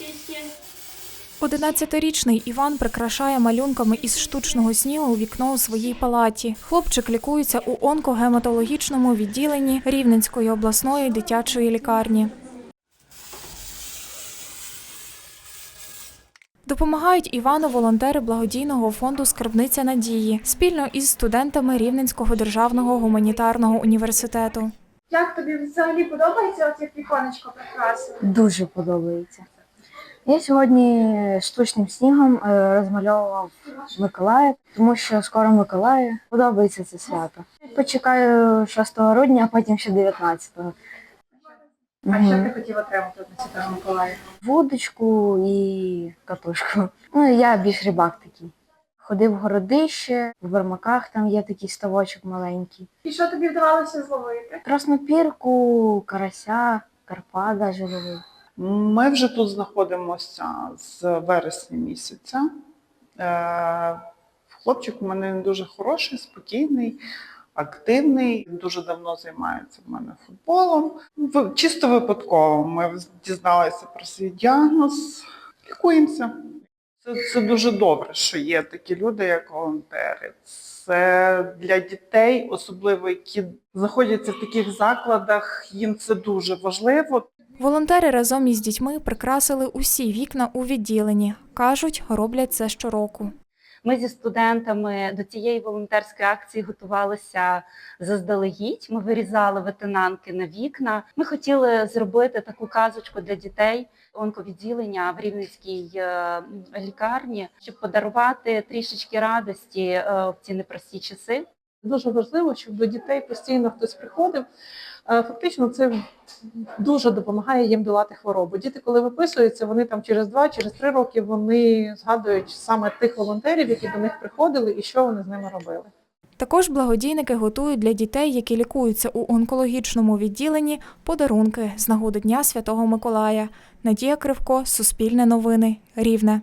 чисті. 11-річний Іван прикрашає малюнками із штучного снігу вікно у своїй палаті. Хлопчик лікується у онкогематологічному відділенні Рівненської обласної дитячої лікарні. Допомагають Івану волонтери благодійного фонду Скарбниця надії спільно із студентами Рівненського державного гуманітарного університету. Як тобі взагалі подобається оце віконечко прикрасили? Дуже подобається. Я сьогодні штучним снігом е, розмальовував Миколая, тому що скоро Миколая. Подобається це свято. Почекаю 6 грудня, а потім ще 19-го. А що ти хотів отримати на Святого Миколая? Вудочку і катушку. Ну, я більш рибак такий. Ходив в городище, в Бермаках там є такий ставочок маленький. І що тобі вдавалося зловити? Краснопірку, карася, карпа даже ловив. Ми вже тут знаходимося з вересня місяця. Е, Хлопчик у мене дуже хороший, спокійний, активний. Дуже давно займається в мене футболом. Чисто випадково ми дізналися про свій діагноз, лікуємося. Це, це дуже добре, що є такі люди, як волонтери. Це для дітей, особливо які знаходяться в таких закладах, їм це дуже важливо. Волонтери разом із дітьми прикрасили усі вікна у відділенні. Кажуть, роблять це щороку. Ми зі студентами до цієї волонтерської акції готувалися заздалегідь. Ми вирізали ветенанки на вікна. Ми хотіли зробити таку казочку для дітей онковідділення в Рівненській е, лікарні, щоб подарувати трішечки радості е, в ці непрості часи. Дуже важливо, щоб до дітей постійно хтось приходив. Е, Фактично, це дуже допомагає їм долати хворобу. Діти, коли виписуються, вони там через два, через три роки вони згадують саме тих волонтерів, які до них приходили, і що вони з ними робили. Також благодійники готують для дітей, які лікуються у онкологічному відділенні, подарунки з нагоди Дня Святого Миколая. Надія Кривко, Суспільне новини, Рівне.